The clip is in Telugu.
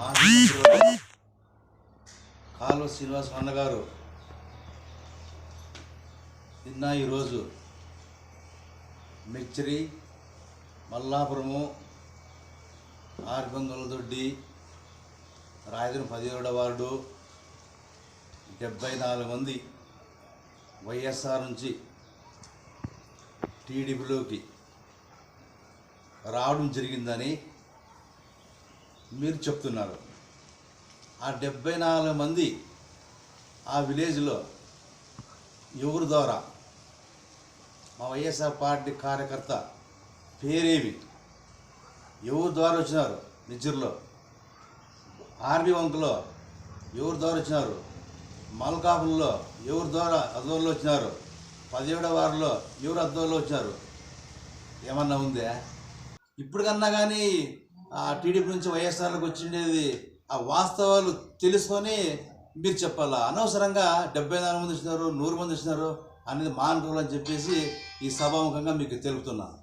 మాజీ శ్రీనివాస కాలువ శ్రీనివాస్ అన్నగారు నిన్న ఈరోజు మిర్చిరి మల్లాపురము ఆర్బంగుల దొడ్డి రాయదురు పదిహేడవ వార్డు డెబ్బై నాలుగు మంది వైఎస్ఆర్ నుంచి టీడీపీలోకి రావడం జరిగిందని మీరు చెప్తున్నారు. ఆ డెబ్బై నాలుగు మంది ఆ విలేజ్లో ఎవరి ద్వారా? మా వైఎస్ఆర్ పార్టీ కార్యకర్త పేరేమి ఎవరి ద్వారా వచ్చినారు? నిజర్లో ఆర్మీ వంకలో ఎవరి ద్వారా వచ్చినారు? మల్కాపుల్లో ఎవరి ద్వారా అద్దోళ్ళు వచ్చినారు? పదిహేడవ వారిలో ఎవరు అద్దోళ్ళు వచ్చినారు? ఏమన్నా ఉందా? ఇప్పుడు కన్నా కానీ టీడీపీ నుంచి వైఎస్ఆర్లకు వచ్చిండేది ఆ వాస్తవాలు తెలుసుకొని మీరు చెప్పాలా? అనవసరంగా డెబ్బై నాలుగు మంది వచ్చినారు నూరు మంది వచ్చినారు అనేది మానుకోవాలని చెప్పేసి ఈ సభాముఖంగా మీకు తెలుపుతున్నాను